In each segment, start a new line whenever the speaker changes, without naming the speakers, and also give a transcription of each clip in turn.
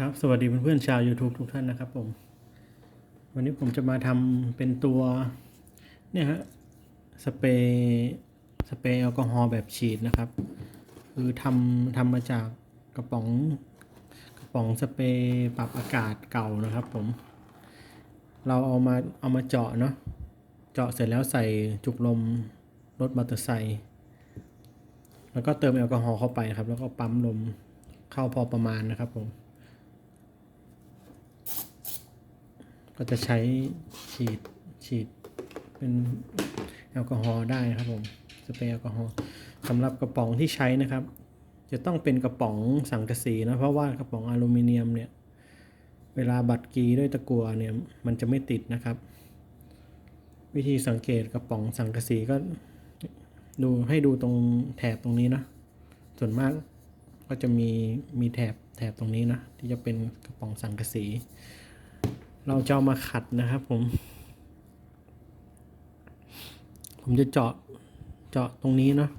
ครับสวัสดีเพื่อนๆชาว YouTube ทุกท่านนะครับผมวันนี้ผมจะมาทำเป็นตัวเนี่ยฮะสเปรย์สเปรย์แอลกอฮอล์แบบฉีดนะครับ คือทำทำมาจากกระป๋องกระป๋องสเปรย์ปรับอากาศเก่านะครับผม เราเอามาเอามาเจาะเนาะเจาะเสร็จแล้วใส่จุกลมรถมอเตอร์ไซค์แล้วก็เติมแอลกอฮอล์เข้าไปครับ แล้วก็ปั๊มลมเข้าพอประมาณนะครับผม ก็จะใช้ฉีดฉีดเป็นแอลกอฮอล์ได้นะครับผมสเปรย์แอลกอฮอล์สำหรับกระป๋องที่ใช้นะครับ จะต้องเป็นกระป๋องสังกะสีนะเพราะว่ากระป๋องอลูมิเนียมเนี่ยเวลาบัดกีด้วยตะกั่วเนี่ยมันจะไม่ติดนะครับ วิธีสังเกตกระป๋องสังกะสีก็ดูให้ดูตรงแถบตรงนี้นะ ส่วนมากก็จะมีมีแถบแถบตรงนี้นะ ที่จะเป็นกระป๋องสังกะสี เราจะามาขัดนะครับผม ผมจะเจาะเจาะตรงนี้เนาะ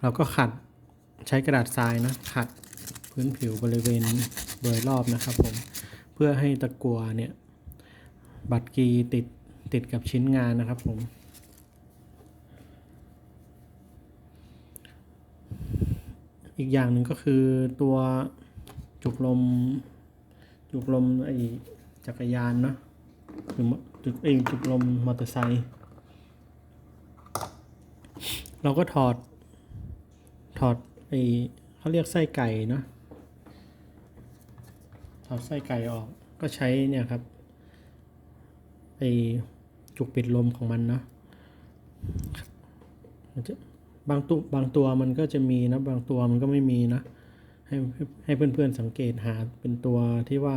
เราก็ขัดใช้กระดาษทรายนะ ขัดพื้นผิวบริเวณโดยรอบนะครับผมเพื่อให้ตะกัวเนี่ย บัตรกีติดติดกับชิ้นงานนะครับผมอีกอย่างหนึ่งก็คือตัวจุกลม จุกลมไอ้จักรยานเนาะหรือจุกเองจุกลมมอเตอร์ไซค์เราก็ถอด ถอดไอ้เขาเรียกไส้ไก่เนาะถอดไส้ไก่ออกก็ใช้เนี่ยครับไอ้จุกปิดลมของมันเนาะมันจะบางตัวบางตัวมันก็จะมีนะบางตัวมันก็ไม่มีนะ ให้ให้เพื่อนๆสังเกตหาเป็นตัวที่ว่า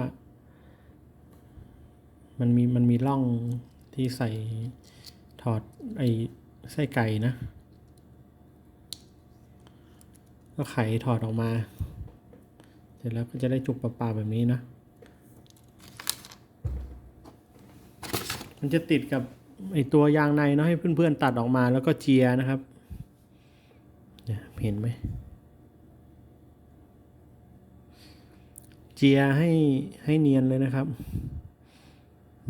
มันมีมันมีร่องที่ใส่ถอดไอ้ไส้ไก่นะ ก็ไขถอดออกมา เสร็จแล้วก็จะได้จุกปลาๆแบบนี้นะ มันจะติดกับไอตัวยางในเนาะให้เพื่อนๆตัดออกมาแล้วก็เจียนะครับ เห็นไหม จียให้ให้เนียนเลยนะครับ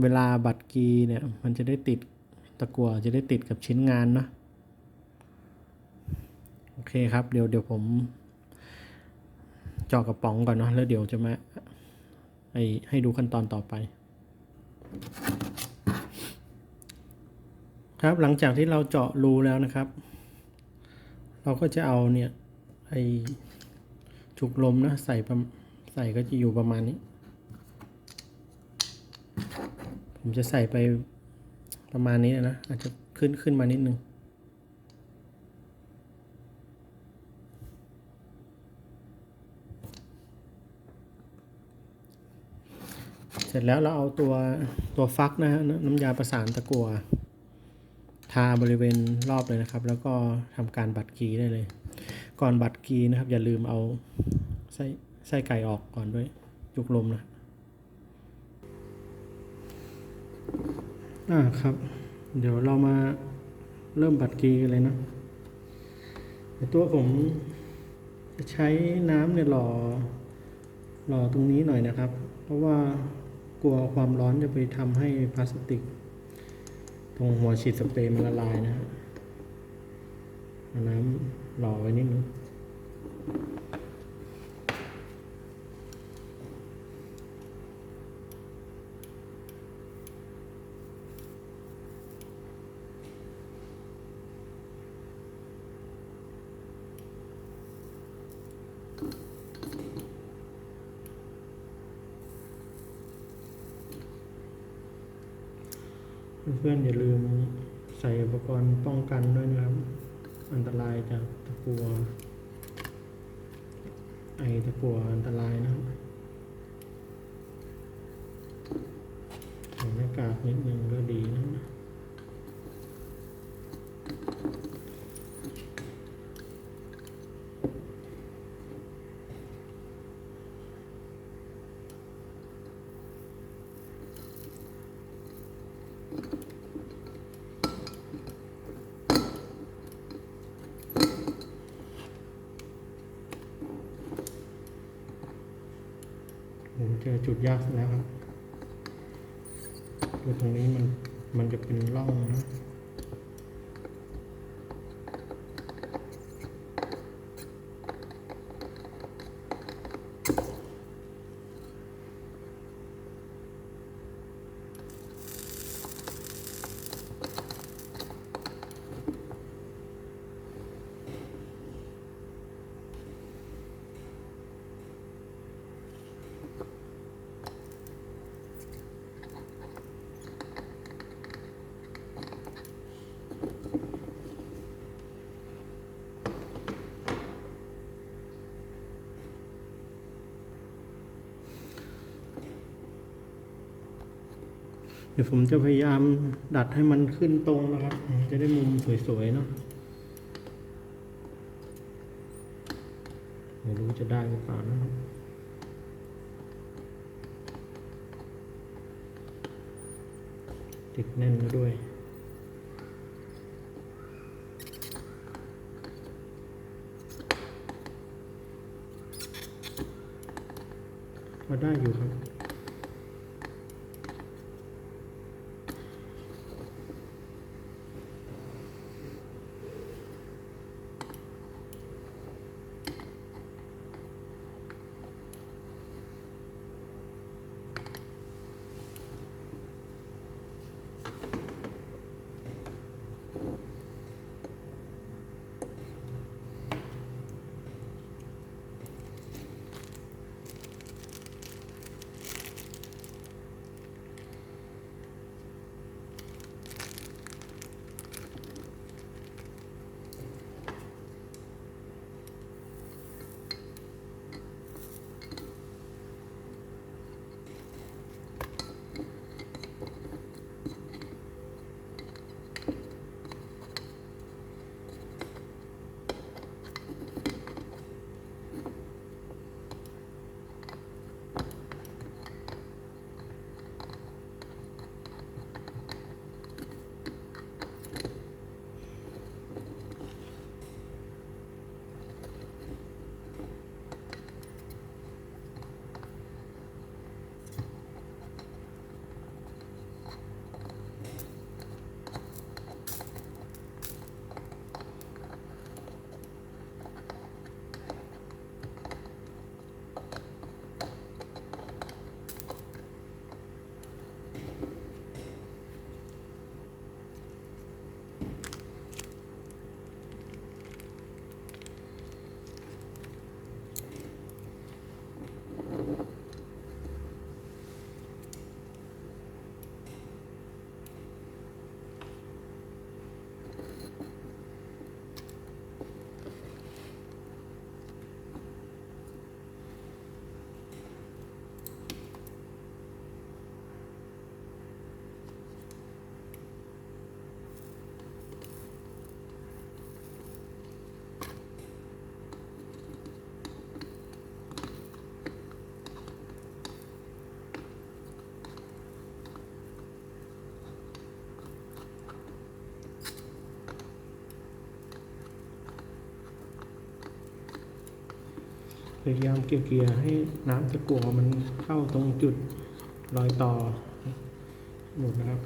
เวลาบัตรกีเนี่ยมันจะได้ติดตะกั่วจะได้ติดกับชิ้นงานเนาะโอเคครับเดี๋ยวเดี๋ยวผมเจาะกระป๋องก่อนเนาะแล้วเดี๋ยวจะมาไอให้ดูขั้นตอนต่อไป ครับหลังจากที่เราเจาะรูแล้วนะครับ เราก็จะเอาเนี่ยไอจุกลมนะใส่ประ ใส่ก็จะอยู่ประมาณนี้ ผมจะใส่ไปประมาณนี้นะ อาจจะขึ้นขึ้นมานิดนึงเสร็จแล้วเราเอาตัวตัวฟักนะฮะน้ำยาประสานตะกัวทาบริเวณรอบเลยนะครับ แล้วก็ทำการบัดกีได้เลย ก่อนบัดกีนะครับ อย่าลืมเอาไส้ ไส้ไก่ออกก่อนด้วยจุกลมนะอ่าครับ เดี๋ยวเรามาเริ่มบัดกีกันเลยนะตัวผมจะใช้น้ำเนี่ยหล่อหล่อตรงนี้หน่อยนะครับ เพราะว่ากลัวความร้อนจะไปทำให้พลาสติก ตรงหัวฉีดสเปรย์มันละลายนะฮะเอาน้ำหล่อไว้นิดนึง เพื่อนๆอย่าลืมใส่อุปกรณ์ป้องกันด้วยนะครับ อันตรายจากตะกัว ไอตะกัวอันตรายนะครับใส่หน้ากากนิดนึงก็ดีนะ เจอจุดยากแล้วครับดูตรงนี้มันมันจะเป็นร่องนะ เดี๋ยวผมจะพยายามดัดให้มันขึ้นตรงนะครับ จะได้มุมสวยๆเนาะไม่รู้จะได้หรือเปล่านะครับติดแน่นด้วยก็ได้อยู่ครับ ยายามเกลี่ยๆให้น้ำตะกั่วมันเข้าตรงจุดรอยต่อหมดนะครับ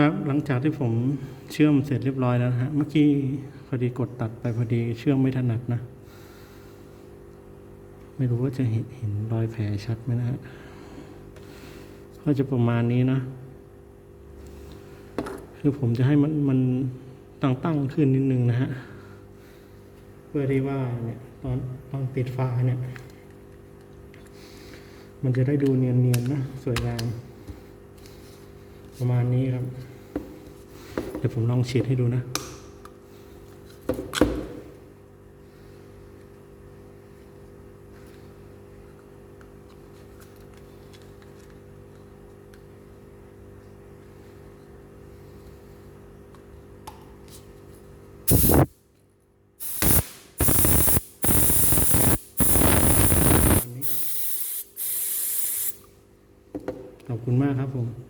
ครับหลังจากที่ผมเชื่อมเสร็จเรียบร้อยแล้วนะฮะเมื่อกี้พอดีกดตัดไปพอดีเชื่อมไม่ถนัดนะ ไม่รู้ว่าจะเห็นเห็นรอยแผลชัดไหมนะฮะก็จะประมาณนี้นะ คือผมจะให้มันมันตั้งตั้งขึ้นนิดนึงนะฮะเพื่อที่ว่าเนี่ยตอนตอนปิดฝาเนี่ย มันจะได้ดูเนียนๆนะสวยงาม ประมาณนี้ครับ เดี๋ยวผมลองฉีดให้ดูนะขอบคุณมากครับผม